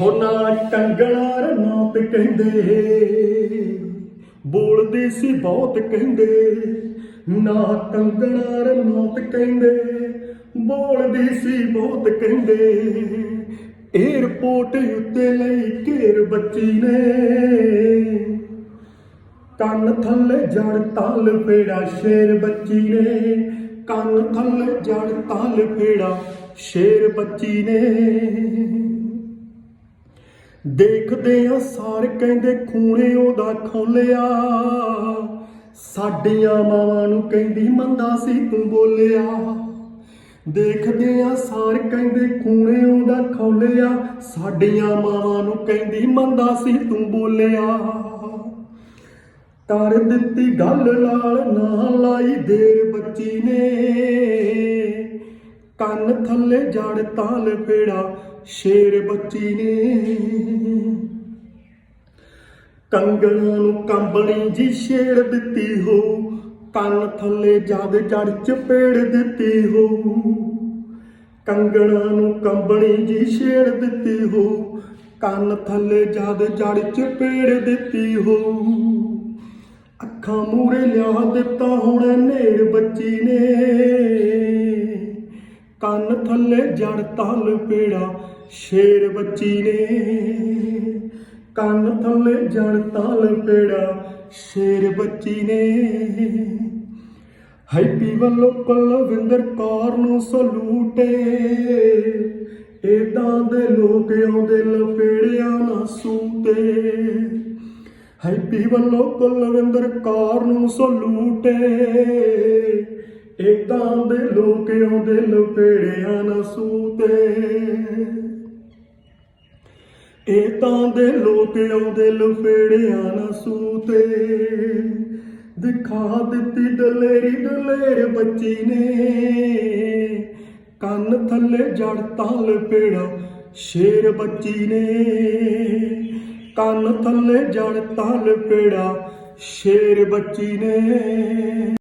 ਹੋ ਨਾ ਟੰਗਣਾ ਰਨਾਤ ਕਹਿੰਦੇ ਬੋਲਦੇ ਸੀ ਬਹੁਤ ਕਹਿੰਦੇ, ਨਾ ਟੰਗਣਾ ਰਨਾਤ ਕਹਿੰਦੇ ਬੋਲਦੀ ਸੀ ਬਹੁਤ ਕਹਿੰਦੇ ਏਅਰਪੋਰਟ ਉੱਤੇ ਲਈ ਘੇਰ ਬੱਚੀ ਨੇ। ਕੰਨ ਥੱਲੇ ਜੜ ਤਾਲ ਫੇੜਾ ਸ਼ੇਰ ਬੱਚੀ ਨੇ। ਕੰਨ ਥੱਲੇ ਜੜ ਤਾਲ ਫੇੜਾ ਸ਼ੇਰ ਬੱਚੀ ਨੇ। ਦੇਖਦੇ ਆ ਸਾਰ, ਕਹਿੰਦੇ ਖੂਨੇ ਉਹਦਾ ਖੋਲਿਆ। ਸਾਡੀਆਂ ਮਾਵਾਂ ਨੂੰ ਕਹਿੰਦੀ ਮੰਦਾ ਸੀ ਤੂੰ ਬੋਲਿਆ। ਦੇਖਦੇ ਆ ਸਾਰ, ਕਹਿੰਦੇ ਖੂਣੇ ਉਹਦਾ ਖੋਲਿਆ। ਸਾਡੀਆਂ ਮਾਵਾਂ ਨੂੰ ਕਹਿੰਦੀ ਮੰਦਾ ਸੀ ਤੂੰ ਬੋਲਿਆ। ਕਰ ਦਿੱਤੀ ਗੱਲ ਲਾਲ ਨਾ ਲਾਈ ਦੇਰ ਬੱਚੀ ਨੇ। ਕੰਨ ਥੱਲੇ ਜੜ ਤਾਲ ਫੇੜਾ, ਸ਼ੇਰ ਬੱਚੀ ਨੇ। ਕੰਗਣਾ ਨੂੰ ਕੰਬਣੀ ਜੀ ਛੇੜ ਦਿੱਤੀ ਹੋ, ਕੰਨ ਥੱਲੇ ਜਦ ਜੜ ਚਪੇੜ ਦਿੱਤੀ ਹੋ। ਕੰਗਣਾ ਨੂੰ ਕੰਬਣੀ ਜੀ ਛੇੜ ਦਿੱਤੀ ਹੋ, ਕੰਨ ਥੱਲੇ ਜਦ ਜੜ ਚਪੇੜ ਦਿੱਤੀ ਹੋ। ਅੱਖਾਂ ਮੂਰੇ ਲਿਆ ਦਿੱਤਾ ਹੁਣ ਨੇੜ ਬੱਚੀ ਨੇ। ਕੰਨ ਥੱਲੇ ਜੜ ਤਲ ਪੇੜਾ, ਸ਼ੇਰ ਬੱਚੀ ਨੇ। ਕੰਨ ਥੱਲੇ ਜੜ ਤਲ ਪੇੜਾ, ਸ਼ੇਰ ਬੱਚੀ ਨੇ। ਹੈਪੀ ਵੱਲੋਂ ਕੁਲਵਿੰਦਰ ਕੌਰ ਨੂੰ ਸਲੂਟੇ। ਏਦਾਂ ਦੇ ਲੋਕ ਆਉਂਦੇ ਲਪੇੜਿਆਂ ਨਾ ਸੂਤੇ। ਹੈਪੀ ਵੱਲੋਂ ਕੁਲਵਿੰਦਰ ਕੌਰ ਨੂੰ ਸਲੂਟੇ। ਏਦਾਂ ਦੇ ਲੋਕ ਆਉਂਦੇ ਲਪੇੜਿਆਂ ਨਾ ਸੂਤੇ। ਏਦਾਂ ਦੇ ਲੋਕ ਆਉਂਦੇ ਲਪੇੜਿਆਂ ਨਾ ਸੂਤੇ। ਦਿਖਾ ਦਿੱਤੀ ਦਲੇਰੀ ਦਲੇਰ ਬੱਚੀ ਨੇ। ਕੰਨ ਥੱਲੇ ਜੜ ਤਲ ਪੇੜਾ ਸ਼ੇਰ ਬੱਚੀ ਨੇ। ਕੰਨ ਥੱਲੇ ਜੜ ਤਲ ਪੇੜਾ ਸ਼ੇਰ ਬੱਚੀ ਨੇ।